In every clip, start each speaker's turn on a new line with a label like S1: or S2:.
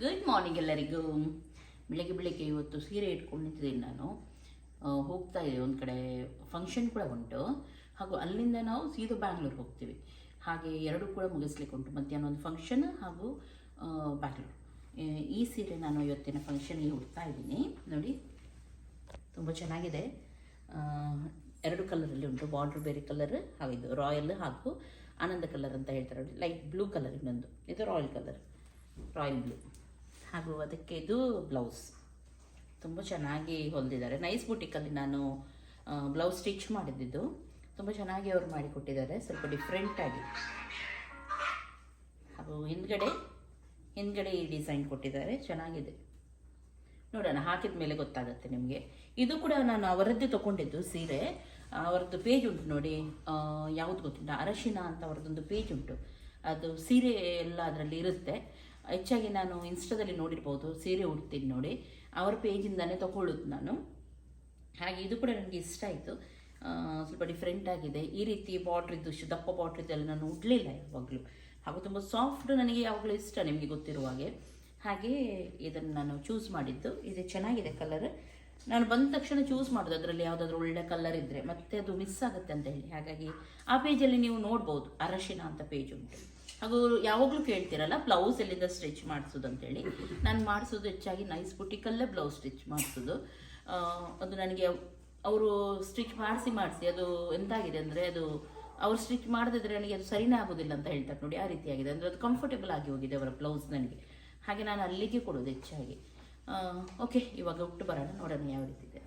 S1: Good morning ಎಲ್ಲರಿಗೂ. ಬೆಳಗ್ಗೆ ಬೆಳಗ್ಗೆ ಇವತ್ತು ಸೀರೆ ಇಟ್ಕೊಂಡು ನಿಂತಿದ್ದೀನಿ ನಾನು. ಹೋಗ್ತಾ ಇದ್ದೀವಿ ಒಂದು ಕಡೆ ಫಂಕ್ಷನ್ ಕೂಡ ಉಂಟು. ಹಾಗೂ ಅಲ್ಲಿಂದ ನಾವು ಸೀದಾ ಬ್ಯಾಂಗ್ಳೂರು ಹೋಗ್ತೀವಿ. ಹಾಗೆ ಎರಡು ಕೂಡ ಮುಗಿಸ್ಲಿಕ್ಕೆ ಉಂಟು. ಮಧ್ಯಾಹ್ನ ಒಂದು ಫಂಕ್ಷನ್ ಹಾಗೂ ಬ್ಯಾಂಗ್ಳೂರ್ ಈ ಸೀರೆ ನಾನು ಇವತ್ತಿನ ಫಂಕ್ಷನ್ಗೆ ಉಡ್ತಾ ಇದ್ದೀನಿ. ನೋಡಿ, ತುಂಬ ಚೆನ್ನಾಗಿದೆ. ಎರಡು ಕಲರಲ್ಲಿ ಉಂಟು. ಬಾರ್ಡ್ರ್ ಬೇರೆ ಕಲರ್ ಹಾಗೂ ಇದು ರಾಯಲ್ ಹಾಗೂ ಆನಂದ ಕಲರ್ ಅಂತ ಹೇಳ್ತಾರೆ ಲೈಟ್ ಬ್ಲೂ ಕಲರ್ ಇನ್ನೊಂದು. ಇದು ರಾಯಲ್ ಕಲರ್ ರಾಯಲ್ ಬ್ಲೂ ಹಾಗೂ ಅದಕ್ಕೆ ಇದು ಬ್ಲೌಸ್. ತುಂಬ ಚೆನ್ನಾಗಿ ಹೊಲಿದಿದ್ದಾರೆ. ನೈಸ್ ಬುಟಿಕಲ್ಲಿ ನಾನು ಬ್ಲೌಸ್ ಸ್ಟಿಚ್ ಮಾಡಿದ್ದಿದ್ದು ತುಂಬ ಚೆನ್ನಾಗಿ ಅವ್ರು ಮಾಡಿಕೊಟ್ಟಿದ್ದಾರೆ ಸ್ವಲ್ಪ ಡಿಫ್ರೆಂಟಾಗಿ ಹಾಗೂ ಹಿಂದ್ಗಡೆ ಹಿಂದ್ಗಡೆ ಈ ಡಿಸೈನ್ ಕೊಟ್ಟಿದ್ದಾರೆ. ಚೆನ್ನಾಗಿದೆ. ನೋಡೋಣ, ಹಾಕಿದ ಮೇಲೆ ಗೊತ್ತಾಗುತ್ತೆ ನಿಮಗೆ. ಇದು ಕೂಡ ನಾನು ಅವರದ್ದೇ ತಗೊಂಡಿದ್ದು ಸೀರೆ. ಅವರದ್ದು ಪೇಜ್ ಉಂಟು ನೋಡಿ. ಯಾವುದು ಗೊತ್ತಿಲ್ಲ. ಅರಶಿನ ಅಂತ ಅವರದ್ದೊಂದು ಪೇಜ್ ಉಂಟು. ಅದು ಸೀರೆ ಎಲ್ಲ ಅದರಲ್ಲಿ ಇರುತ್ತೆ. ಹೆಚ್ಚಾಗಿ ನಾನು ಇನ್ಸ್ಟಾದಲ್ಲಿ ನೋಡಿರ್ಬೋದು, ಸೀರೆ ಉಡ್ತೀನಿ ನೋಡಿ. ಅವರ ಪೇಜಿಂದನೇ ತಗೊಳ್ಳೋದು ನಾನು. ಹಾಗೆ ಇದು ಕೂಡ ನನಗೆ ಇಷ್ಟ ಆಯಿತು. ಸ್ವಲ್ಪ ಡಿಫ್ರೆಂಟ್ ಆಗಿದೆ. ಈ ರೀತಿ ಬಾಟ್ರಿದ್ದು ದಪ್ಪ ಬಾಟ್ರಿದ್ದು ಎಲ್ಲ ನಾನು ಉಡಲಿಲ್ಲ ಯಾವಾಗಲೂ. ಹಾಗೂ ತುಂಬ ಸಾಫ್ಟ್ ನನಗೆ ಯಾವಾಗಲೂ ಇಷ್ಟ ನಿಮಗೆ ಗೊತ್ತಿರುವ ಹಾಗೆ. ಹಾಗೆ ಇದನ್ನು ನಾನು ಚೂಸ್ ಮಾಡಿದ್ದು. ಇದು ಚೆನ್ನಾಗಿದೆ ಕಲರ್ ನಾನು ಬಂದ ತಕ್ಷಣ ಚೂಸ್ ಮಾಡೋದು, ಅದರಲ್ಲಿ ಯಾವುದಾದ್ರೂ ಒಳ್ಳೆ ಕಲರ್ ಇದ್ದರೆ ಮತ್ತೆ ಅದು ಮಿಸ್ ಆಗುತ್ತೆ ಅಂತ ಹೇಳಿ. ಹಾಗಾಗಿ ಆ ಪೇಜಲ್ಲಿ ನೀವು ನೋಡ್ಬೋದು ಅರಶಿನ ಅಂತ ಪೇಜ್ ಉಂಟು. ಹಾಗೂ ಯಾವಾಗಲೂ ಕೇಳ್ತೀರಲ್ಲ ಬ್ಲೌಸ್ ಎಲ್ಲಿಂದ ಸ್ಟಿಚ್ ಮಾಡಿಸೋದು ಅಂತೇಳಿ. ನಾನು ಮಾಡಿಸೋದು ಹೆಚ್ಚಾಗಿ ನೈಸ್ ಬುಟಿಕಲ್ಲೇ ಬ್ಲೌಸ್ ಸ್ಟಿಚ್ ಮಾಡಿಸೋದು. ಅದು ನನಗೆ ಅವರು ಸ್ಟಿಚ್ ಮಾಡಿಸಿ ಮಾಡಿಸಿ, ಅದು ಎಂತಾಗಿದೆ ಅಂದರೆ ಅದು ಅವ್ರು ಸ್ಟಿಚ್ ಮಾಡದಿದ್ರೆ ನನಗೆ ಅದು ಸರಿನೇ ಆಗೋದಿಲ್ಲ ಅಂತ ಹೇಳ್ತಾರೆ ನೋಡಿ, ಆ ರೀತಿ ಆಗಿದೆ ಅಂದರೆ ಅದು ಕಂಫರ್ಟೇಬಲ್ ಆಗಿ ಹೋಗಿದೆ ಅವರ ಬ್ಲೌಸ್ ನನಗೆ. ಹಾಗೆ ನಾನು ಅಲ್ಲಿಗೆ ಕೊಡೋದು ಹೆಚ್ಚಾಗಿ. ಓಕೆ ಇವಾಗ ಉಟ್ಟು ಬರೋಣ, ನೋಡೋಣ ಯಾವ ರೀತಿ ಇದೆ.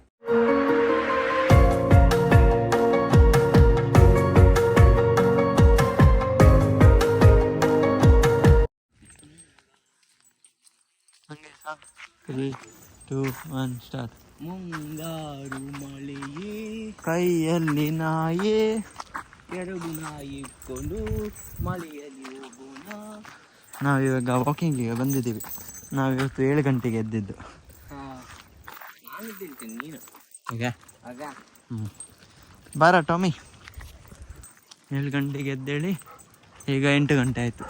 S2: ತ್ರೀ ಟೂ ಒನ್ ಸ್ಟಾರ್ಟ್
S3: ಮುಂಗಾರು ಮಳೆಯೇ.
S2: ಕೈಯಲ್ಲಿ ನಾಯಿ.
S3: ಎರಡು ನಾಯಿ ಇಟ್ಕೊಂಡು ಮಳೆಯಲ್ಲಿ ಹೋಗೋಣ.
S2: ನಾವಿವಾಗ ವಾಕಿಂಗಿಗೆ ಬಂದಿದ್ದೀವಿ. ನಾವಿವತ್ತು ಏಳು ಗಂಟೆಗೆ ಎದ್ದಿದ್ದು.
S3: ನಾನು ನೀನು?
S2: ಈಗ
S3: ಆಗ
S2: ಹ್ಞೂ ಬಾರ ಟಾಮಿ ಏಳು ಗಂಟೆಗೆ ಎದ್ದೇಳಿ ಈಗ ಎಂಟು ಗಂಟೆ ಆಯಿತು.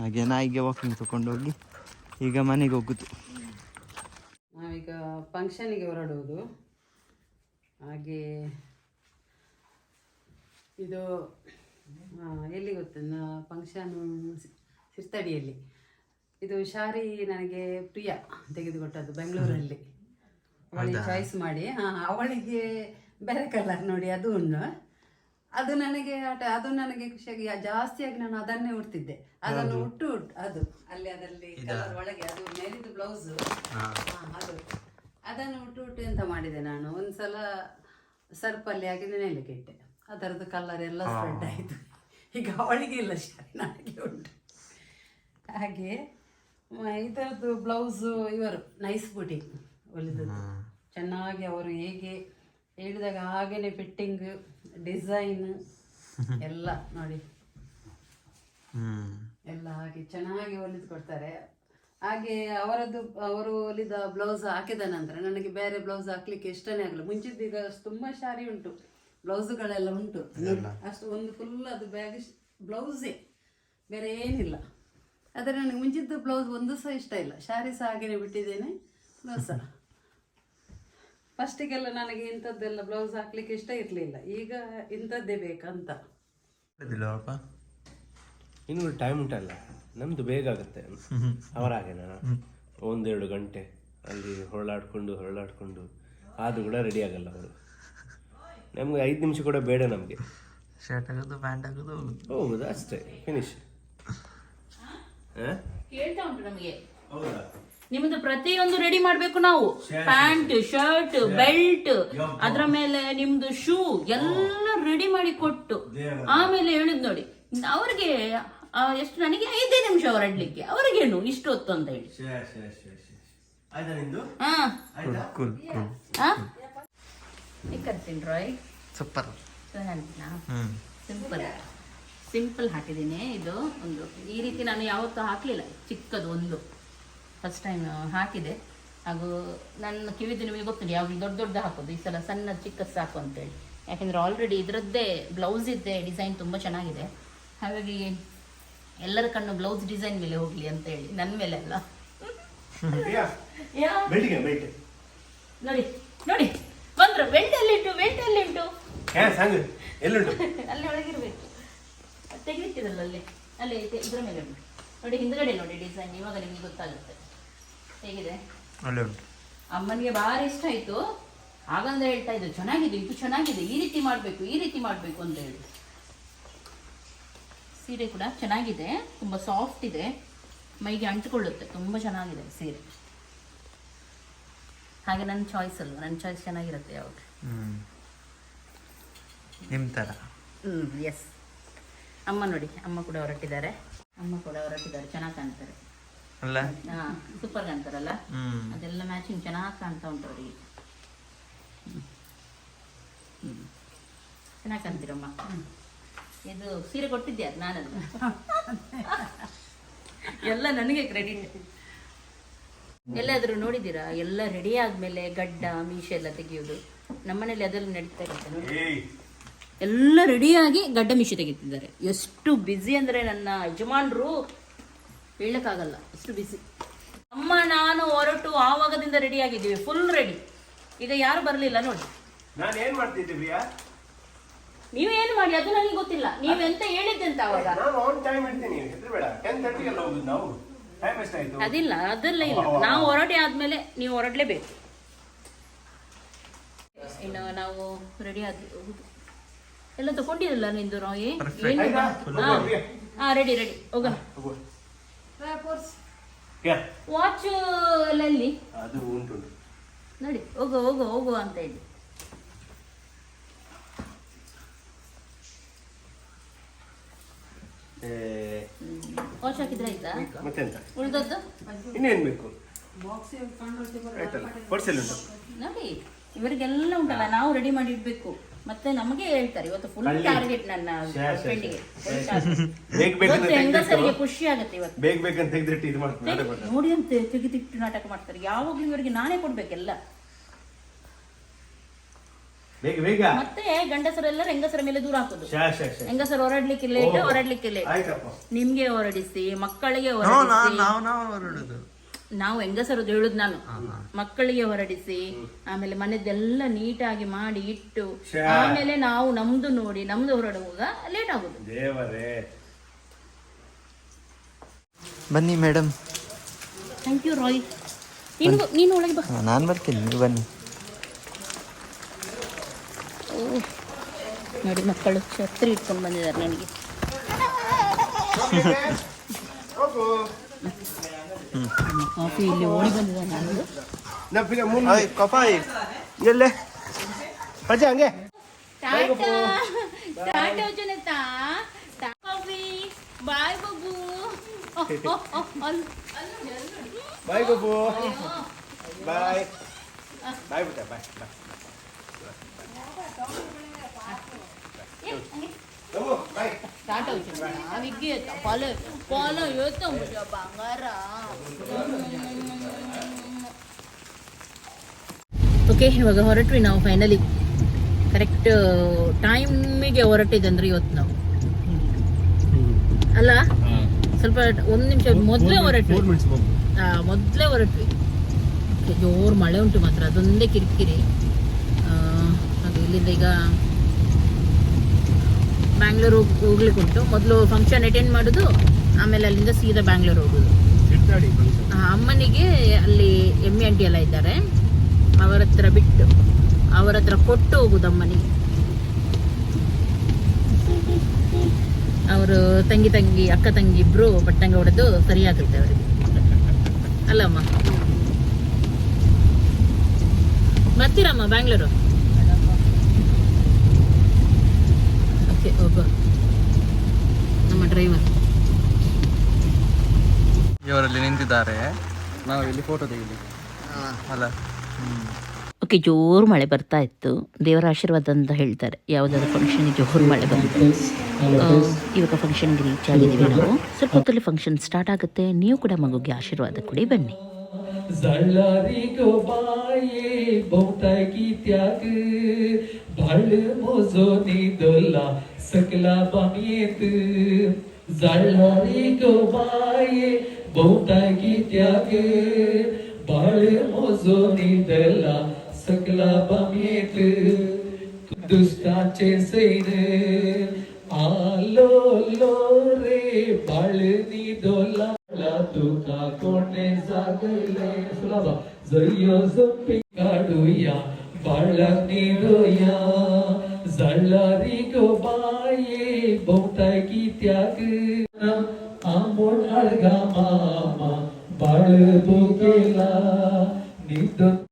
S2: ಹಾಗೆ ನಾಯಿಗೆ ವಾಕಿಂಗ್ ಹೋಗಿ ಈಗ ಮನೆಗೆ ಹೋಗುದು.
S4: ನಾವೀಗ ಫಂಕ್ಷನಿಗೆ ಹೊರಡುವುದು. ಹಾಗೆ ಇದು ಎಲ್ಲಿ ಗೊತ್ತೇನ ಫಂಕ್ಷನ್ ಸಿರ್ತಡಿಯಲ್ಲಿ. ಇದು ಶಾರಿ ನನಗೆ ಪ್ರಿಯ ತೆಗೆದುಕೊಟ್ಟದ್ದು ಬೆಂಗಳೂರಲ್ಲಿ. ಅವಳಿಗೆ ಚಾಯ್ಸ್ ಮಾಡಿ. ಹಾಂ ಅವಳಿಗೆ ಬೇರೆ ಕಲರ್ ನೋಡಿ ಅದು ಉಂಟು. ಅದು ನನಗೆ ಆಟ ಅದು ನನಗೆ ಖುಷಿಯಾಗಿ ಜಾಸ್ತಿಯಾಗಿ ನಾನು ಅದನ್ನೇ ಉಡ್ತಿದ್ದೆ. ಅದನ್ನು ಉಟ್ಟು ಉಟ್ಟು ಅದು. ಅಲ್ಲಿ ಅದರಲ್ಲಿ ಕಲರ್ ಒಳಗೆ ಅದು ಮೇಲಿದ್ದು ಬ್ಲೌಸ್. ಅದು. ಅದನ್ನು ಉಟ್ಟು ಉಟ್ಟು ಎಂತ ಮಾಡಿದೆ ನಾನು? ಒಂದ್ಸಲ ಸರ್ಪಲ್ಲಿ ಹಾಕಿ ನೆನೆಯಲಿಕ್ಕೆ ಇಟ್ಟೆ. ಅದರದ್ದು ಕಲರ್ ಎಲ್ಲ ಸ್ಪ್ರೆಡ್ ಆಯಿತು. ಈಗ ಅವಳಿಗೆ ಇಲ್ಲ ಶಾರಿ ನನಗೆ ಉಂಟು. ಹಾಗೆ ಇದರದ್ದು ಬ್ಲೌಸು ಇವರು ನೈಸ್ ಬುಟಿ ಹೊಲಿದದ್ದು ಚೆನ್ನಾಗಿ ಅವರು ಹೇಗೆ ಹೇಳಿದಾಗ ಹಾಗೇನೆ ಫಿಟ್ಟಿಂಗ್ ಡಿಸೈನ್ ಎಲ್ಲ ನೋಡಿ. ಎಲ್ಲ ಹಾಗೆ ಚೆನ್ನಾಗಿ ಹೊಲಿದು ಕೊಡ್ತಾರೆ. ಹಾಗೆ ಅವರದ್ದು ಅವರು ಹೊಲಿದ ಬ್ಲೌಸ್ ಹಾಕಿದ ನಂತರ ನನಗೆ ಬೇರೆ ಬ್ಲೌಸ್ ಹಾಕ್ಲಿಕ್ಕೆ ಇಷ್ಟನೇ ಆಗಲ್ಲ. ಮುಂಚಿದ್ದು ಈಗ ತುಂಬಾ ಶಾರಿ ಉಂಟು. ಬ್ಲೌಸ್ಗಳೆಲ್ಲ ಉಂಟು. ಅಷ್ಟು ಒಂದು ಫುಲ್ ಅದು ಬ್ಯಾಗ್ ಬ್ಲೌಸೇ ಬೇರೆ ಏನಿಲ್ಲ. ಆದರೆ ನನಗೆ ಮುಂಚಿದ್ದು ಬ್ಲೌಸ್ ಒಂದು ಸಹ ಇಷ್ಟ ಇಲ್ಲ. ಶಾರಿ ಸಹ ಹಾಗೇನೆ ಬಿಟ್ಟಿದ್ದೇನೆ. ಬ್ಲೌಸ್ ಸಹ. ಫಸ್ಟಿಗೆಲ್ಲ ನನಗೆ ಇಂಥದ್ದೆಲ್ಲ ಬ್ಲೌಸ್ ಹಾಕ್ಲಿಕ್ಕೆ ಇಷ್ಟ ಇರಲಿಲ್ಲ. ಈಗ ಇಂಥದ್ದೇ ಬೇಕಂತ.
S2: ಅಪ್ಪ
S5: ಇನ್ನು ಟೈಮ್ ಉಂಟಲ್ಲ. ನಮ್ದು ಬೇಗ ಆಗುತ್ತೆ. ಅವರ ಹಾಗೆನಾ ಒಂದೆರಡು ಗಂಟೆ ಅಲ್ಲಿ ಹೊರಳಾಡ್ಕೊಂಡು ಹೊರಳಾಡ್ಕೊಂಡು ಆದ್ರೂ ಕೂಡ ರೆಡಿ ಆಗಲ್ಲ ಅವರು. ನಮ್ಗೆ ಐದು ನಿಮಿಷ ಕೂಡ ಬೇಡ ನಮಗೆ.
S2: ಶರ್ಟ್ ಆಗೋದು ಪ್ಯಾಂಟ್ ಆಗೋದು
S5: ಹೋಗುದು ಅಷ್ಟೇ. ಫಿನಿಶ್
S1: ಹೇಳ್ತಾ ಉಂಟು ನಮಗೆ.
S5: ಹೌದಾ?
S1: ನಿಮ್ದು ಪ್ರತಿಯೊಂದು ರೆಡಿ ಮಾಡ್ಬೇಕು ನಾವು. ಪ್ಯಾಂಟ್ ಶರ್ಟ್ ಬೆಲ್ಟ್ ಅದ್ರ ಮೇಲೆ ನಿಮ್ದು ಶೂ ಎಲ್ಲ ರೆಡಿ ಮಾಡಿ ಕೊಟ್ಟು. ಆಮೇಲೆ ಹೇಳಿದ್ ನೋಡಿ ಅವ್ರಿಗೆ ಎಷ್ಟು ನನಗೆ ಐದೇ ನಿಮಿಷ ಹೊರಡ್ಲಿಕ್ಕೆ. ಅವ್ರಿಗೇನು ಇಷ್ಟು ಹೊತ್ತು ಅಂತ ಹೇಳಿ. ಕರ್ತೀನಿ ರಾಯ್
S2: ಸೂಪರ್.
S1: ಸಿಂಪಲ್ ಸಿಂಪಲ್ ಹಾಕಿದ್ದೀನಿ ಇದು. ಒಂದು ಈ ರೀತಿ ನಾನು ಯಾವತ್ತೂ ಹಾಕಲಿಲ್ಲ. ಚಿಕ್ಕದು ಒಂದು. ಫಸ್ಟ್ ಟೈಮ್ ಹಾಕಿದೆ. ಹಾಗೂ ನನ್ನ ಕಿವಿದು ನಿಮಗೆ ಗೊತ್ತಿಲ್ಲ ಯಾವಾಗಲೂ ದೊಡ್ಡ ದೊಡ್ಡ ಹಾಕೋದು ಈ ಸಲ ಸಣ್ಣ ಚಿಕ್ಕ ಸಾಕು ಅಂತೇಳಿ. ಯಾಕೆಂದರೆ ಆಲ್ರೆಡಿ ಇದರದ್ದೇ ಬ್ಲೌಸ್ ಇದ್ದೆ ಡಿಸೈನ್ ತುಂಬ ಚೆನ್ನಾಗಿದೆ. ಹಾಗಾಗಿ ಎಲ್ಲರ ಕಣ್ಣು ಬ್ಲೌಸ್ ಡಿಸೈನ್ ಮೇಲೆ ಹೋಗ್ಲಿ ಅಂತ ಹೇಳಿ ನನ್ನ ಮೇಲೆ ಅಲ್ಲ. ನೋಡಿ ನೋಡಿ ಬಂದ್ರು. ವೆಂಟಲ್ಲಿ ಎಲ್ಲಿಂಟು ವೆಂಟಲ್ಲಿ ಎಲ್ಲುಂಟು? ಅಲ್ಲಿ ಒಳಗಿರ್ಬೇಕು. ತೆಗೆದಿಟ್ಟಿರಲ್ಲ ಅಲ್ಲಿ. ಅಲ್ಲಿ ಇದೆ, ಇದ್ರ ಮೇಲೆ ನೋಡಿ ಹಿಂದ್ಗಡೆ ನೋಡಿ ಡಿಸೈನ್ ಇವಾಗ ನಿಮಗೆ ಗೊತ್ತಾಗುತ್ತೆ. ಹೇಗಿದೆ?
S2: ಒಳ್ಳೆ ಉಂಟು.
S1: ಅಮ್ಮನಿಗೆ ಭಾರಿ ಇಷ್ಟ ಆಯ್ತು. ಹಾಗಂದ್ರೆ ಹೇಳ್ತಾ ಇದ್ದು ಚೆನ್ನಾಗಿದೆ ಇದು ಚೆನ್ನಾಗಿದೆ ಈ ರೀತಿ ಮಾಡಬೇಕು ಈ ರೀತಿ ಮಾಡಬೇಕು ಅಂತ ಹೇಳಿ. ಸೀರೆ ಕೂಡ ಚೆನ್ನಾಗಿದೆ ತುಂಬ ಸಾಫ್ಟ್ ಇದೆ. ಮೈಗೆ ಅಂಟಿಕೊಳ್ಳುತ್ತೆ ತುಂಬ ಚೆನ್ನಾಗಿದೆ ಸೀರೆ. ಹಾಗೆ ನನ್ನ ಚಾಯ್ಸ್ ಅಲ್ವಾ? ನನ್ನ ಚಾಯ್ಸ್ ಚೆನ್ನಾಗಿರುತ್ತೆ ಯಾವಾಗ
S2: ಹ್ಮ್. ನಿಮ್ಮ ಥರ
S1: ಹ್ಞೂ ಎಸ್ ಅಮ್ಮ ನೋಡಿ ಅಮ್ಮ ಕೂಡ ಹೊರಟಿದ್ದಾರೆ. ಅಮ್ಮ ಕೂಡ ಹೊರಟಿದ್ದಾರೆ ಚೆನ್ನಾಗಿ ಕಾಣ್ತಾರೆ.
S2: ಅಲ್ಲ?
S1: ಹಾಂ ಸೂಪರ್
S2: ಅಂತಾರಲ್ಲ?
S1: ಅದೆಲ್ಲ ಮ್ಯಾಚಿಂಗ್ ಚೆನ್ನಾಗಿ ಕಾಣ್ತಾ ಉಂಟು ಅವರಿಗೆ ಚೆನ್ನಾಗಿ ಕಾಣ್ತೀರಮ್ಮ. ಇದು ಸೀರೆ ಕೊಟ್ಟಿದ್ದೆ ಅದು ನಾನಲ್ಲ? ಎಲ್ಲ ನನಗೆ ಕ್ರೆಡಿಟ್ ಎಲ್ಲಾದರೂ ನೋಡಿದ್ದೀರಾ? ಎಲ್ಲ ರೆಡಿ ಆದ್ಮೇಲೆ ಗಡ್ಡ ಮೀಶೆ ಎಲ್ಲ ತೆಗೆಯೋದು. ನಮ್ಮನೇಲಿ ಅದೆಲ್ಲ ನಡೀತಾ ಇರುತ್ತೆ ನೋಡಿ. ಎಲ್ಲ ರೆಡಿಯಾಗಿ ಗಡ್ಡ ಮೀಶೆ ತೆಗಿತಿದ್ದಾರೆ ಎಷ್ಟು ಬ್ಯುಸಿ ಅಂದರೆ ನನ್ನ ಯಜಮಾನ್ರು ಹೇಳಕ್ಕಾಗಲ್ಲ ಅಷ್ಟು ಬಿಸಿ ಅಮ್ಮ ನಾನು ಹೊರಟು ಆವಾಗದಿಂದ ರೆಡಿ ಆಗಿದ್ದೀವಿ ಫುಲ್ ರೆಡಿ ಈಗ ಯಾರು ಬರಲಿಲ್ಲ ನೋಡಿ.
S5: ನಾನು ಏನ್ ಮಾಡ್ತಿದ್ದೆ ಪ್ರಿಯಾ?
S1: ನೀವು ಏನು ಮಾಡಿ? ಅದು ನನಗೆ ಗೊತ್ತಿಲ್ಲ. ನೀವು ಎಂತ ಹೇಳಿದ್ದಂತ ಅವಾಗ?
S5: ನಾನು ಆನ್ ಟೈಮ್ ಹೆದ್ರು ಬೇಡ ಟೆನ್ ತರ್ಟಿಗೆಲ್ಲ ಹೋಗುದು ನಾವು. ಟೈಮ್ ಎಷ್ಟಾಯ್ತು
S1: ಅದಿಲ್ಲ ಅದೆಲ್ಲ ಇಲ್ಲ. ನಾವು ಹೊರಟೆ ಆದ್ಮೇಲೆ ನೀವು ಹೊರಡ್ಲೇಬೇಕು. ಇನ್ನು ನಾವು ರೆಡಿ ಆದ್ವಿ ಹೋಗುದು. ಎಲ್ಲ ತಗೊಂಡಿರಲ್ಲ ನಿಂದು ರಾಯಿ? ಏನು ಹಾ ರೆಡಿ ರೆಡಿ ಹೋಗೋಣ.
S5: ಹೋಗುವ.
S1: ವಾಚ್
S5: ಅದು ಉಂಟು.
S1: ನೋಡಿ ಹೋಗು ಹೋಗು ಹೋಗು ಅಂತ ವಾಚ್ ಹಾಕಿದ್ರೆ ಆಯ್ತಾ?
S5: ಮತ್ತೆಂತ?
S1: ಉಳಿದದ್ದು?
S5: ಇನ್ನೇನ್ ಬೇಕು? ಆಯ್ತಲ್ಲ ಪರ್ಸೆಲ್ ಉಂಟು.
S1: ನೋಡಿ ಇವರಿಗೆಲ್ಲ ಉಂಟಲ್ಲ ನಾವು ರೆಡಿ ಮಾಡಿ ಇಡ್ಬೇಕು. ಮತ್ತೆ ನಮಗೆ ಹೇಳ್ತಾರೆ. ಇವತ್ತು ಫುಲ್ ಟಾರ್ಗೆಟ್ ನನ್ನ
S5: ಬೇಗ ಬೇಕಂತ
S1: ಹೆಂಗಸರಿಗೆ ಖುಷಿ ಆಗುತ್ತೆ ಇವತ್ತು.
S5: ಬೇಗ ಬೇಕಂತ ತೆಗ್ದಿಟ್ಟು ಇದು ಮಾಡ್ತೀನಿ
S1: ನೋಡಿ ಅಂತ ತೆಗೆದಿಟ್ಟು ನಾಟಕ ಮಾಡ್ತಾರೆ. ಯಾವಾಗ್ಲೂ ಇವರಿಗೆ ನಾನೇ ಕೊಡ್ಬೇಕೆಲ್ಲ.
S5: ಬೇಗ ಬೇಗ.
S1: ಮತ್ತೆ ಗಂಡಸರೆಲ್ಲ ಹೆಂಗಸರ ಮೇಲೆ ದೂರ ಹಾಕುದು.
S5: ಶಾ ಶಾ ಶಾ.
S1: ಹೆಂಗಸರು ಹೊರಡ್ಲಿಕ್ಕೆ ಲೇಟ್. ಹೊರಡ್ಲಿಕ್ಕೆ ಲೇಟ್
S5: ಆಯ್ತಪ್ಪ.
S1: ನಿಮ್ಗೆ ಹೊರಡಿಸಿ ಮಕ್ಕಳಿಗೆ
S2: ನಾವು
S1: ಹೊರಡಿಸಿ
S2: ನಾವು
S1: ಹೆಂಗಸರು ಹೇಳುದು ನಾನು. ಮಕ್ಕಳಿಗೆ ಹೊರಡಿಸಿ ಆಮೇಲೆ ಮನೆದೆಲ್ಲ ನೀಟಾಗಿ ಮಾಡಿ ಇಟ್ಟು ಆಮೇಲೆ ನಾವು ನಮ್ದು ನೋಡಿ ನಮ್ದು ಹೊರಡುವಾಗ ಲೇಟ್ ಆಗುದು.
S5: ದೇವರೇ.
S2: ಬನ್ನಿ ಮೇಡಮ್
S1: ಥ್ಯಾಂಕ್ ಯು ರಾಯ್ ನೀನು ನೀನು ಒಳಗೆ ಬಾ.
S2: ನಾನು ಬರ್ತೀನಿ ನೀವು ಬನ್ನಿ.
S1: ಓ, ನೋಡಿ ಮಕ್ಕಳು ಛತ್ರಿ ಇಟ್ಕೊಂಡು ಬಂದಿದ್ದಾರೆ ನನಗೆ. ಕಾಫಿ ಇಲ್ಲಿ ಓಡಿ ಬಂದಿದ್ದಾನೆ ನನ್ನದು
S5: ನಪ್ಪಿನ ಮುನ್
S2: ಓಯ್ ಕಪಾಯಿ ಎಲ್ಲೇ
S5: ಅಜ್ಜ ಹಂಗೆ
S1: ಟಾಟಾ ಟಾಟಾ ಜನತಾ ಕಾಫಿ ಬಾಯ್ ಬಾಬು
S5: ಬಾಯ್ ಬಾಬು ಬಾಯ್ ಬಾಯ್ ಬಿಟ್ಟ ಬಾಯ್ ಬಾಯ್ ಬಾಬು ಬಾಯ್
S1: ಟಾಟಾ ವಿಗ್ಗೆ ಪಾಲ ಪಾಲ ಇವತ್ತು ಮುಜ ಬಂಗಾರ ಓಕೆ ಇವಾಗ ಹೊರಟ್ವಿ ನಾವು ಫೈನಲಿ ಕರೆಕ್ಟ್ ಟೈಮಿಗೆ ಹೊರಟಿದಂದ್ರೆ ಇವತ್ತು ನಾವು. ಅಲ್ಲ? ಸ್ವಲ್ಪ ಒಂದು ನಿಮಿಷ ಮೊದಲೇ ಹೊರಟ್ವಿ. ಮೊದಲೇ ಹೊರಟ್ವಿ. ಜೋರು ಮಳೆ ಉಂಟು ಮಾತ್ರ ಅದೊಂದೇ ಕಿರಿಕಿರಿ. ಆ, ಅದು ಇಲ್ಲಿಂದ ಈಗ ಬ್ಯಾಂಗ್ಳೂರು ಹೋಗ್ಲಿಕ್ಕೆ ಉಂಟು. ಮೊದಲು ಫಂಕ್ಷನ್ ಅಟೆಂಡ್ ಮಾಡೋದು ಆಮೇಲೆ ಅಲ್ಲಿಂದ ಸೀದಾ ಬ್ಯಾಂಗ್ಳೂರ್ ಹೋಗೋದು. ಅಮ್ಮನಿಗೆ ಅಲ್ಲಿ ಎಮ್ಮೆ ಅಂಟಿ ಎಲ್ಲ ಇದ್ದಾರೆ. ಅವರ ಹತ್ರ ಬಿಟ್ಟು ಅವರ ಹತ್ರ ಕೊಟ್ಟು ಹೋಗುದು ಅಮ್ಮನಿಗೆ. ಅವರು ತಂಗಿ ತಂಗಿ ಅಕ್ಕ ತಂಗಿ ಇಬ್ರು ಬಟ್ಟಂಗ ಹೊಡೆದು ಸರಿಯಾಗುತ್ತೆ ಅವರಿಗೆ. ಅಲ್ಲಮ್ಮ? ಬರ್ತೀರಮ್ಮ ಬ್ಯಾಂಗ್ಳೂರು ಓಕೆ ನಮ್ಮ ಡ್ರೈವರ್
S2: ಇವರಲ್ಲಿ ನಿಂತಿದ್ದಾರೆ.
S3: ನಾವು ಇಲ್ಲಿ ಫೋಟೋ ತೆಗಿಲಿ
S2: ಅಲ್ಲ.
S1: ಓಕೆ ಜೋರು ಮಳೆ ಬರ್ತಾ ಇತ್ತು. ದೇವರ ಆಶೀರ್ವಾದ ಅಂತ ಹೇಳ್ತಾರೆ. ಯಾವುದಾದ್ರು ಫಂಕ್ಷನ್ಗೆ ಜೋರು ಮಳೆ ಬಂತು ಇವಾಗ ಫಂಕ್ಷನ್ಗೆ ರೀಚ್ ಆಗಿದ್ದೀವಿ ನಾವು. ಸ್ವಲ್ಪ ಹೊತ್ತಲ್ಲಿ ಫಂಕ್ಷನ್ ಸ್ಟಾರ್ಟ್ ಆಗುತ್ತೆ. ನೀವು ಕೂಡ ಮಗುಗೆ ಆಶೀರ್ವಾದ ಕೊಡಿ ಬನ್ನಿ.
S6: ಬಹುತಾಗಿ ತ್ಯಾಗ. ಬಹಳ ಮೋಸೋ ನೀದಲ್ಲ. सकला बामयेत जाळणारी ग बाये बहुताकी त्याग। बाळ मोजोनी दला सकला बमेत दुष्टाचे सैन आलो लो रे बाळनी डोला तुका कोणे जागले। सुलभ जयो झोपी काढूया बाळांनी zallari go baye bautai ki tyag amon alga mama bal bukela nidam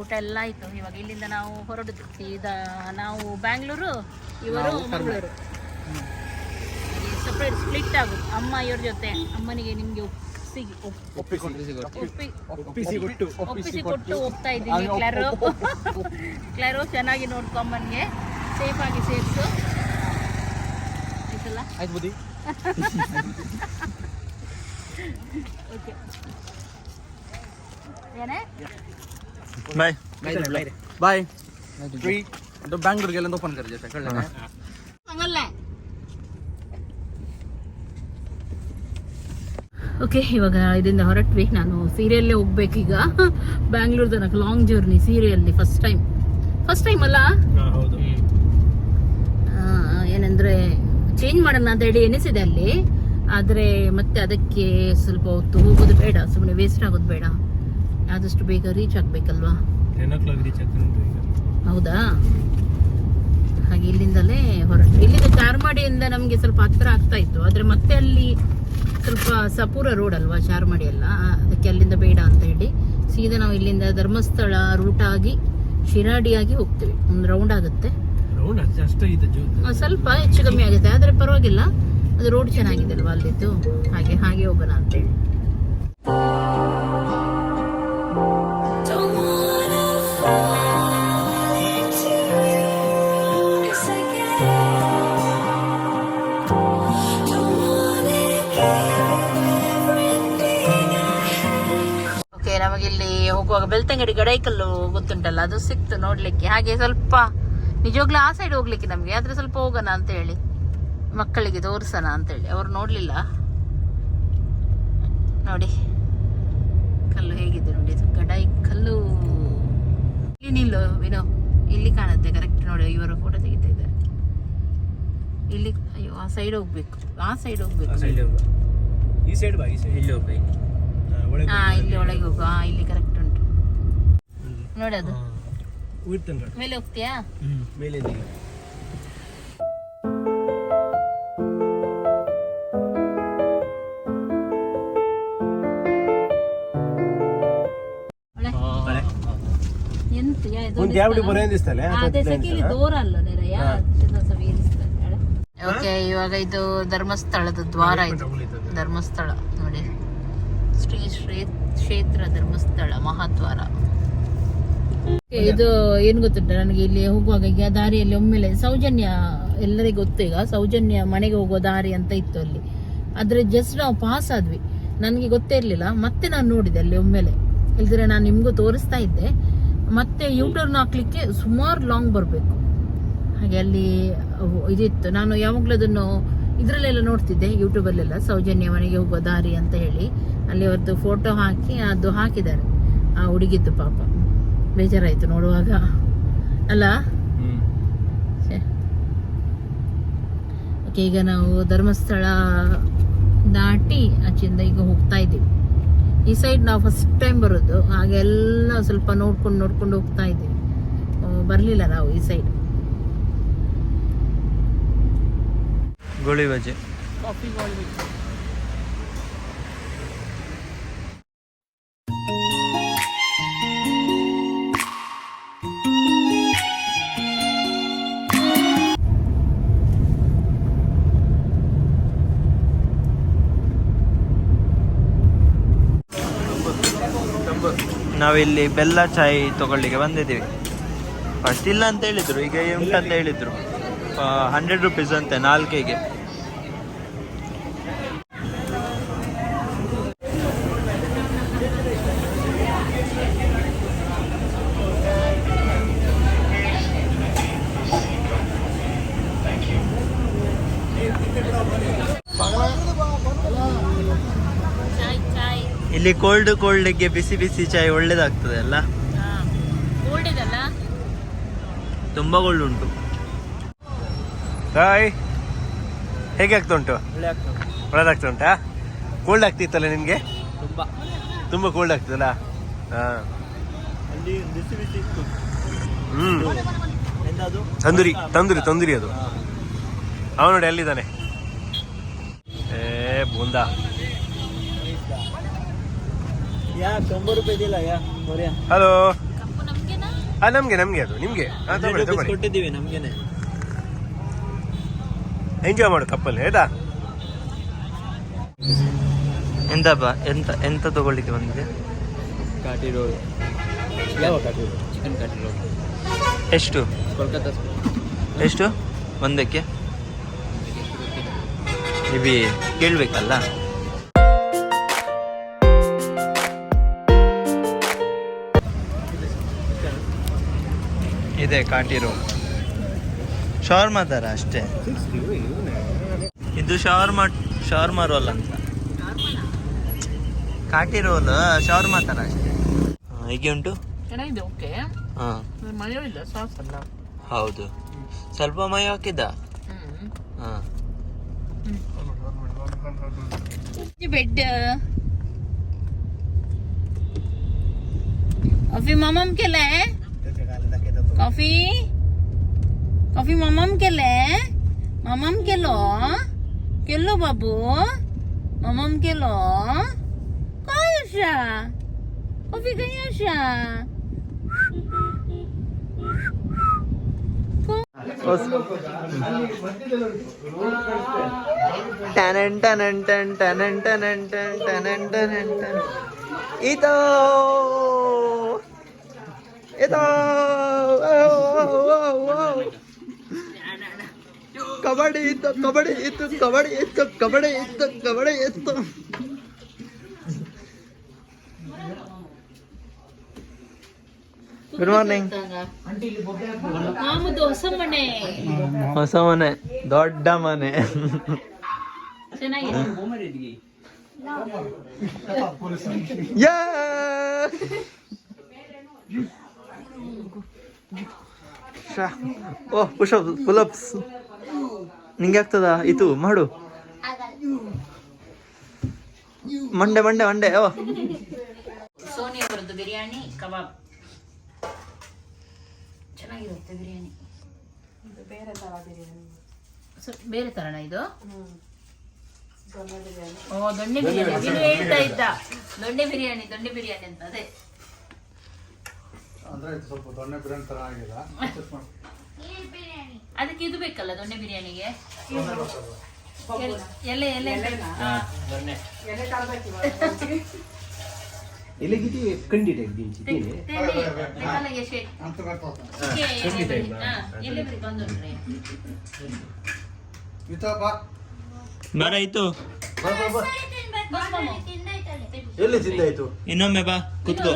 S1: ಊಟ ಎಲ್ಲ ಆಯ್ತು. ಇವಾಗ ಇಲ್ಲಿಂದ ನಾವು ಹೊರಡುದು. ಈಗ ನಾವು ಬ್ಯಾಂಗ್ಳೂರು ಇವರು ಮಂಗಳೂರು. ಸಪ್ರೇಟ್ ಸ್ಪ್ಲಿಟ್ ಆಗುದು ಅಮ್ಮ ಇವ್ರ ಜೊತೆ ಅಮ್ಮನಿಗೆ ನಿಮ್ಗೆ ಒಪ್ಪಿಸಿ ಒಪ್ಪಿ ಒಪ್ಪಿಸಿ ಕೊಟ್ಟು ಹೋಗ್ತಾ ಇದ್ದೀವಿ ಕ್ಲಾರೋ. ಕ್ಲಾರೋ ಚೆನ್ನಾಗಿ ನೋಡ್ಕೊ ಅಮ್ಮನಿಗೆ. ಸೇಫ್ ಆಗಿ ಸೇರಿಸು. ಆಯ್ತಲ್ಲ?
S3: ಆಯ್ತು ಬುದ್ಧಿ.
S1: ಓಕೆ ಏನೇ?
S2: ಬಾಯ್.
S3: ಬಾಯ್ ಫ್ರೀ ಬ್ಯಾಂಗ್ಳೂರ್ಗೆಲ್ಲ ಓಪನ್ ಕರ್ ಜೊತೆ ಕಳ್ಳ
S1: ಓಕೆ ಇವಾಗ ಇದರಿಂದ ಹೊರಟ್ವಿ. ನಾನು ಸೀರಿಯಲ್ಲೇ ಹೋಗ್ಬೇಕೀಗ ಬ್ಯಾಂಗ್ಳೂರ್ ತನಕ ಲಾಂಗ್ ಜರ್ನಿ ಸೀರಿಯಲ್ಲಿ ಫಸ್ಟ್ ಟೈಮ್ ಫಸ್ಟ್ ಟೈಮ್ ಅಲ್ಲ?
S5: ಹೌದು.
S1: ಆ, ಏನಂದ್ರೆ ಚೇಂಜ್ ಮಾಡೋಣ ಅಂತ ಹೇಳಿ ಎನಿಸಿದೆ ಅಲ್ಲಿ. ಆದ್ರೆ ಮತ್ತೆ ಅದಕ್ಕೆ ಸ್ವಲ್ಪ ಹೊತ್ತು ಹೋಗೋದು ಬೇಡ ಸುಮ್ಮನೆ ವೇಸ್ಟ್ ಆಗೋದು ಬೇಡ. ಆದಷ್ಟು ಬೇಗ ರೀಚ್ ಆಗಬೇಕಲ್ವಾ? ಹೌದಾ? ಹಾಗೆ ಇಲ್ಲಿಂದಲೇ ಹೊರಟು. ಇಲ್ಲಿಂದ ಚಾರ್ಮಾಡಿಯಿಂದ ನಮಗೆ ಸ್ವಲ್ಪ ಹತ್ತಿರ ಆಗ್ತಾ ಇತ್ತು. ಆದ್ರೆ ಮತ್ತೆ ಅಲ್ಲಿ ಸ್ವಲ್ಪ ಸಪೂರ ರೋಡ್ ಅಲ್ವಾ ಚಾರ್ಮಾಡಿ ಎಲ್ಲ? ಅದಕ್ಕೆ ಅಲ್ಲಿಂದ ಬೇಡ ಅಂತ ಹೇಳಿ ಸೀದಾ ನಾವು ಇಲ್ಲಿಂದ ಧರ್ಮಸ್ಥಳ ರೂಟ್ ಆಗಿ ಶಿರಾಡಿಯಾಗಿ ಹೋಗ್ತೀವಿ. ಒಂದು ರೌಂಡ್ ಆಗುತ್ತೆ.
S5: ರೌಂಡ್ ಅಷ್ಟು ಇದೆ
S1: ಸ್ವಲ್ಪ ಹೆಚ್ಚು ಕಮ್ಮಿ ಆಗುತ್ತೆ. ಆದ್ರೆ ಪರವಾಗಿಲ್ಲ. ಅದು ರೋಡ್ ಚೆನ್ನಾಗಿದೆ ಅಲ್ವಾ ಅಲ್ಲಿದ್ದು? ಹಾಗೆ ಹಾಗೆ ಹೋಗೋಣ ಅಂತೇಳಿ. ಓಕೆ ನಮಗೆ ಇಲ್ಲಿ ಹೋಗುವಾಗ ಬೆಳ್ತಂಗಡಿ ಗಡೈಕಲ್ಲು ಗೊತ್ತುಂಟಲ್ಲ, ಅದು ಸಿಕ್ತು ನೋಡ್ಲಿಕ್ಕೆ. ಹಾಗೆ ಸ್ವಲ್ಪ ನಿಜವಾಗ್ಲೂ ಆ ಸೈಡ್ ಹೋಗ್ಲಿಕ್ಕೆ ನಮಗೆ, ಆದ್ರೆ ಸ್ವಲ್ಪ ಹೋಗೋಣ ಅಂತ ಹೇಳಿ. ಮಕ್ಕಳಿಗೆ ತೋರಿಸೋಣ ಅಂತೇಳಿ. ಅವ್ರು ನೋಡ್ಲಿಲ್ಲ. ನೋಡಿ ಕಲ್ಲು ಹೇಗಿದೆ ನೋಡಿ ಇದು ಗಡಾಯಿ ಕಲ್ಲು. ಇಲ್ಲಿ ನಿಲ್ಲು ವಿನೋ. ಇಲ್ಲಿ ಕಾಣುತ್ತೆ ಕರೆಕ್ಟ್ ನೋಡಿ ಇವರು ಫೋಟೋ ತೆಗಿತಾ ಇದ್ದಾರೆ ಇಲ್ಲಿ ಅಯ್ಯೋ ಆ ಸೈಡ್ ಹೋಗ್ಬೇಕು. ಆ ಸೈಡ್ ಹೋಗ್ಬೇಕು.
S5: ಈ ಸೈಡ್ ಬಾ ಈ ಸೈಡ್ ಇಲ್ಲಿ ಹೋಗ್ಬೇಕು.
S1: ಹಾ ಇಲ್ಲಿ ಒಳಗೆ ಹೋಗು. ಹಾ ಇಲ್ಲಿ ಕರೆಕ್ಟ್ ಉಂಟು. ನೋಡಿ ಅದು ಮೇಲೆ ಹೋಗ್ತೀಯಾ?
S5: ಮೇಲೆ
S1: ಅದೇ ದೂರ ಓಕೆ ಇವಾಗ ಇದು ಧರ್ಮಸ್ಥಳದ ದ್ವಾರ ಇದು. ಧರ್ಮಸ್ಥಳ ನೋಡಿ. ಶ್ರೀ ಶ್ರೀ ಕ್ಷೇತ್ರ ಧರ್ಮಸ್ಥಳ ಮಹಾದ್ವಾರ. ಇದು ಏನ್ ಗೊತ್ತುಂಟ ನನಗೆ ಇಲ್ಲಿ ಹೋಗುವಾಗ ಈಗ ದಾರಿಯಲ್ಲಿ ಒಮ್ಮೆಲೆ ಸೌಜನ್ಯ ಎಲ್ಲರಿಗೂ ಗೊತ್ತು ಈಗ. ಸೌಜನ್ಯ ಮನೆಗೆ ಹೋಗೋ ದಾರಿ ಅಂತ ಇತ್ತು ಅಲ್ಲಿ. ಆದ್ರೆ ಜಸ್ಟ್ ನಾವು ಪಾಸ್ ಆದ್ವಿ. ನನಗೆ ಗೊತ್ತೇ ಇರ್ಲಿಲ್ಲ. ಮತ್ತೆ ನಾನು ನೋಡಿದೆ ಅಲ್ಲಿ ಒಮ್ಮೆಲೆ. ಇಲ್ದಿರ ನಾನು ನಿಮ್ಗೂ ತೋರಿಸ್ತಾ ಇದ್ದೆ. ಮತ್ತೆ ಯೂಟರ್ನ್ ಹಾಕ್ಲಿಕ್ಕೆ ಸುಮಾರು ಲಾಂಗ್ ಬರಬೇಕು. ಹಾಗೆ ಅಲ್ಲಿ ಇದಿತ್ತು. ನಾನು ಯಾವಾಗಲೂ ಅದನ್ನು ಇದರಲ್ಲೆಲ್ಲ ನೋಡ್ತಿದ್ದೆ ಯೂಟ್ಯೂಬಲ್ಲೆಲ್ಲ ಸೌಜನ್ಯ ಮನೆಗೆ ಹೋಗೋ ದಾರಿ ಅಂತ ಹೇಳಿ. ಅಲ್ಲಿ ಅವ್ರದ್ದು ಫೋಟೋ ಹಾಕಿ ಅದು ಹಾಕಿದ್ದಾರೆ. ಆ ಹುಡುಗಿದ್ದು ಪಾಪ. ಬೇಜಾರಾಯಿತು ನೋಡುವಾಗ. ಅಲ್ಲ. ಓಕೆ ಈಗ ನಾವು ಧರ್ಮಸ್ಥಳ ದಾಟಿ ಆಚೆಯಿಂದ ಈಗ ಹೋಗ್ತಾ ಇದ್ದೀವಿ. ಈ ಸೈಡ್ ನಾವು ಫಸ್ಟ್ ಟೈಮ್ ಬರೋದು. ಹಾಗೆ ಎಲ್ಲ ಸ್ವಲ್ಪ ನೋಡ್ಕೊಂಡು ನೋಡ್ಕೊಂಡು ಹೋಗ್ತಾ ಇದ್ದೀವಿ. ಬರಲಿಲ್ಲ ನಾವು ಈ ಸೈಡ್
S2: ಗೋಳಿ ಬಜೆ
S1: ಕಾಫಿ
S2: ನಾವಿಲ್ಲಿ ಬೆಲ್ಲ ಚಾಯ್ ತಗೊಳ್ಳಿಕ್ಕೆ ಬಂದಿದ್ದೀವಿ. ಫಸ್ಟ್ ಇಲ್ಲ ಅಂತ ಹೇಳಿದ್ರು, ಈಗ ಉಂಟಂತ ಹೇಳಿದ್ರು? ಹಂಡ್ರೆಡ್ ರುಪೀಸ್ ಅಂತೆ ನಾಲ್ಕಿಗೆ
S1: ಚಾಯ್ ಚಾಯ್
S2: ಇಲ್ಲಿ ಕೋಲ್ಡ್ ಕೋಲ್ಡ್ಗೆ ಬಿಸಿ ಬಿಸಿ ಚಾಯ್ ಒಳ್ಳೇದಾಗ್ತದೆ ಅಲ್ಲ?
S1: ಕೋಲ್ಡ್
S2: ತುಂಬಾ ಕೋಲ್ಡ್ ಉಂಟು.
S5: ಹಾಯ್ ಹೇಗೆ ಆಗ್ತಾ ಉಂಟು? ಒಳ್ಳೇದಾಗ್ತಾ ಉಂಟಾ? ಕೋಲ್ಡ್ ಆಗ್ತಿತ್ತಲ್ಲ ನಿಮಗೆ
S2: ತುಂಬಾ.
S5: ತುಂಬ ಕೋಲ್ಡ್ ಆಗ್ತದಲ್ಲ? ಹಾಂ.
S2: ಅಲ್ಲಿ ಬಿಸಿ ಬಿಸಿ ಇತ್ತು.
S5: ಹ್ಞೂ
S2: ಎಂತದು
S5: ತಂದೂರಿ ತಂದೂರಿ ತಂದೂರಿ ಅದು. ಅವ ನೋಡಿ ಅಲ್ಲಿದ್ದಾನೆ ಏ ಬೂಂದಾ
S2: ಯಾ ತೊಂಬತ್ತು ರೂಪಾಯಿ ಇಲ್ಲ ಯಾ ಮೊರೆ
S5: ಹಲೋ ಆ ನಮಗೆ ನಮಗೆ ಅದು ನಿಮಗೆ. ಹಾಂ
S2: ಕೊಟ್ಟಿದ್ದೀವಿ ನಮ್ಗೇನೆ.
S5: ಎಂಜಾಯ್ ಮಾಡು ಕಪ್ಪಲ್ಲಿ ಆಯ್ತಾ?
S2: ಬಾ ಎಂತ ಎಂತ ತಗೊಳ್ಳಿಕ್ಕೆ ಬಂದಿದೆ?
S3: ಕಾಟಿ ರೋಲ್. ಯಾವ kathi roll chicken kathi roll.
S2: ಎಷ್ಟು?
S3: ಕೋಲ್ಕತ್ತಾ
S2: ಎಷ್ಟು? ಒಂದಕ್ಕೆ? ಇಬಿ ಕೇಳ್ಬೇಕಲ್ಲ? ಇದೆ ಕಾಟಿರೋ ಶವರ್ಮಾ ಥರ ಅಷ್ಟೇ. ಇದು ಶವರ್ಮಾ ಶವರ್ಮಾ ರೋಲ್ ಅಂತ. ಕಾಟಿ ರೋಲ್ ಶವರ್ಮಾ ಥರ ಅಷ್ಟೇ. ಹೀಗೆ ಉಂಟು? ಹೌದು. ಸ್ವಲ್ಪ ಮೈ ಹಾಕಿದ್ದ?
S1: ಹ್ಮ್
S2: ಹಾಂ
S1: ಬೆಡ್ कॉफी కాఫీ కాఫీ మా అమ్మమ్మకెళ్ళే మా అమ్మమ్మకెళ్ళు కెళ్ళు బాబు మా అమ్మమ్మకెళ్ళు కాయషా కాఫీ కాయషా టనన్ టనన్ టన్ టనన్
S2: టనన్ టన్ టనన్ టనన్ టన్ ఇతో ಟನನ್ ಟನನ್ ಟನ್ ಇದೋ ಇದೋ ಕಬಡ್ಡಿ ಇತ್ತು ಕಬಡ್ಡಿ ಇತ್ತು ಕಬಡ್ಡಿ ಇತ್ತು ಕಬಡ್ಡಿ ಇತ್ತು ಕಬಡ್ಡಿ ಇತ್ತು ಗುಡ್ ಮಾರ್ನಿಂಗ್
S1: ಮಾಮದು ಹೊಸ ಮನೆ
S2: ಹೊಸ ಮನೆ ದೊಡ್ಡ ಮನೆ
S1: ಚೆನ್ನಾಗಿದೆ.
S2: ಯಾ ಶಾ. ಓ ಪುಷಪ್ ಪುಲಪ್ಸ್. ನಿಂಗೆ ಆಗ್ತದ? ಇದು ಮಾಡು. ಮಂಡೆ ಮಂಡೆ ಮಂಡೆ ಓ.
S1: ಸೋನಿ ಅವರದ್ದು ಬಿರಿಯಾನಿ ಕಬಾಬ್. ಚೆನ್ನಾಗಿರುತ್ತೆ ಬಿರಿಯಾನಿ. ಇದು ಬೇರೆ ತರನ ಇದು? ಓ ದೊಣ್ಣೆ ಬಿರಿಯಾನಿ. ಹೇಳ್ತಾ ಇದ್ದ. ದೊಣ್ಣೆ ಬಿರಿಯಾನಿ ದೊಣ್ಣೆ ಬಿರಿಯಾನಿ ಅಂತ ಅದೇ. ಅದಕ್ಕೆ ಇದು ಬೇಕಲ್ಲ ದೊಣ್ಣೆ ಬಿರಿಯಾನಿಗೆ? ಎಲೆ ಎಲೆ ಬರಿ. ಎಲೆ
S2: ಆಯ್ತು
S5: ಎಲ್ಲಿ ತಿಂದಾಯ್ತು?
S2: ಇನ್ನೊಮ್ಮೆ ಬಾ ಕುತ್ಕೋ.